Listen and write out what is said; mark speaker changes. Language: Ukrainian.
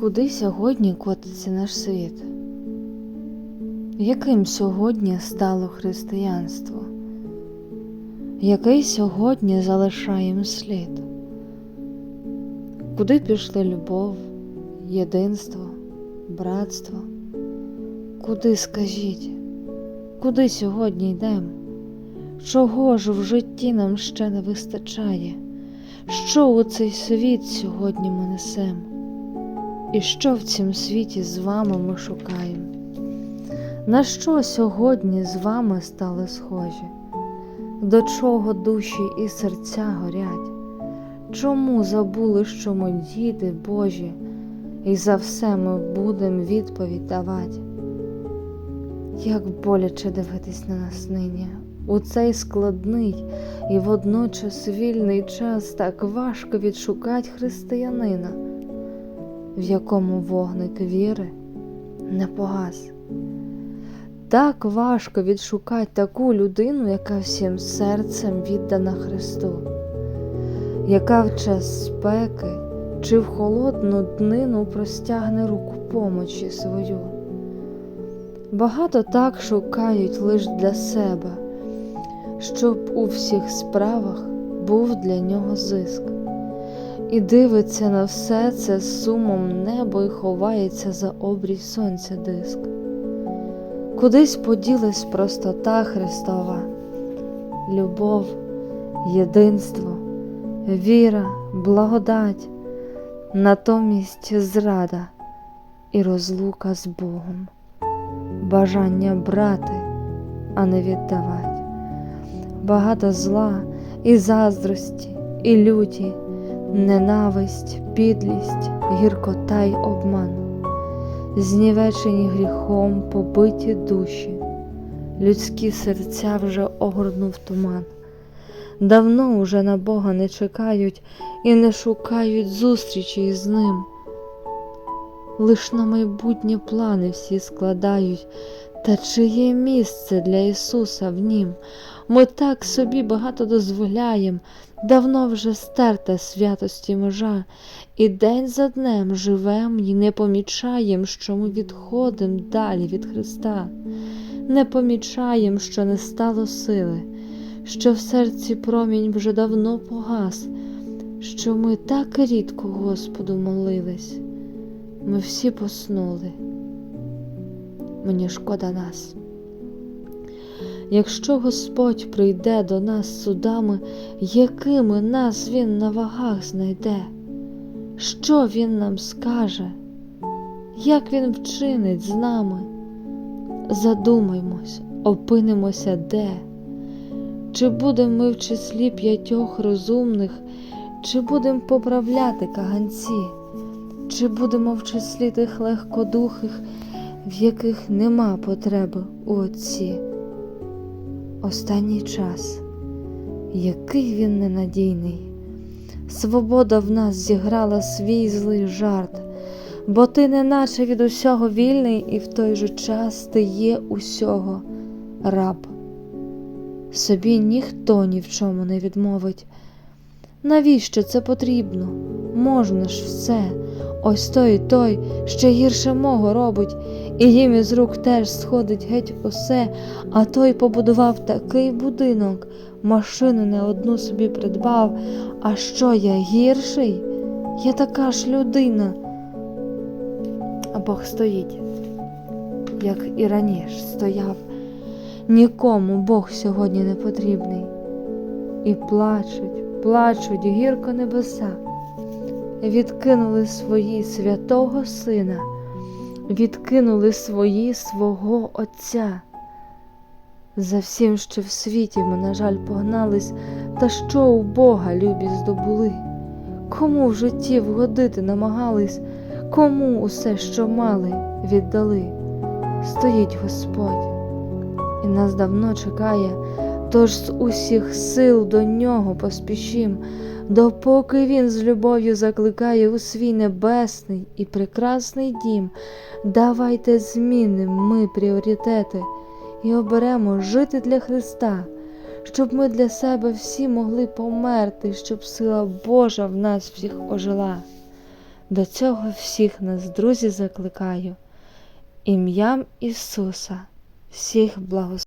Speaker 1: Куди сьогодні котиться наш світ? Яким сьогодні стало християнство? Який сьогодні залишаємо слід? Куди пішли любов, єдинство, братство? Куди скажіть? Куди сьогодні йдемо? Чого ж в житті нам ще не вистачає? Що у цей світ сьогодні ми несемо? І що в цім світі з вами ми шукаємо? На що сьогодні з вами стали схожі? До чого душі і серця горять? Чому забули, що ми діти Божі, і за все ми будемо відповідь давати? Як боляче дивитись на нас нині, у цей складний і водночас вільний час так важко відшукать християнина, в якому вогник віри не погас. Так важко відшукати таку людину, яка всім серцем віддана Христу, яка в час спеки чи в холодну днину простягне руку помочі свою. Багато так шукають лиш для себе, щоб у всіх справах був для нього зиск, і дивиться на все це сумом небо і ховається за обрій сонця диск. Кудись поділась простота Христова, любов, єдинство, віра, благодать, натомість зрада і розлука з Богом, бажання брати, а не віддавати, багато зла і заздрості, і люті, ненависть, підлість, гіркота й обман знівечені гріхом побиті душі, людські серця вже огорнув туман. Давно уже на Бога не чекають і не шукають зустрічі із ним. Лиш на майбутнє плани всі складають, та чи є місце для Ісуса в Нім? Ми так собі багато дозволяємо, давно вже стерта святості межа, і день за днем живем і не помічаєм, що ми відходимо далі від Христа, не помічаєм, що не стало сили, що в серці промінь вже давно погас, що ми так рідко Господу молились, ми всі поснули. Мені шкода нас. Якщо Господь прийде до нас судами, якими нас Він на вагах знайде, що Він нам скаже, як Він вчинить з нами? Задумаймось, опинимося де, чи будемо ми в числі п'ятьох розумних, чи будемо поправляти каганці, чи будемо в числі тих легкодухих, в яких нема потреби у Отці останній час, який він ненадійний. Свобода в нас зіграла свій злий жарт, бо ти неначе від усього вільний, і в той же час ти є усього раб. Собі ніхто ні в чому не відмовить. Навіщо це потрібно? Можна ж все, ось той і той ще гірше мого робить, і їм із рук теж сходить геть усе, а той побудував такий будинок, машину не одну собі придбав. А що я гірший? Я така ж людина. А Бог стоїть, як і раніше стояв. Нікому Бог сьогодні не потрібний. І плачуть, плачуть гірко небеса, відкинули свої святого Сина відкинули свої свого Отця. За всім, що в світі ми, на жаль, погнались, та що у Бога любі здобули, кому в житті вгодити намагались, кому усе, що мали, віддали. Стоїть Господь і нас давно чекає, тож з усіх сил до нього поспішім допоки він з любов'ю закликає у свій небесний і прекрасний дім, давайте змінимо ми пріоритети і оберемо жити для Христа, щоб ми для себе всі могли померти, щоб сила Божа в нас всіх ожила. До цього всіх нас, друзі, закликаю. Ім'ям Ісуса, всіх благословляю.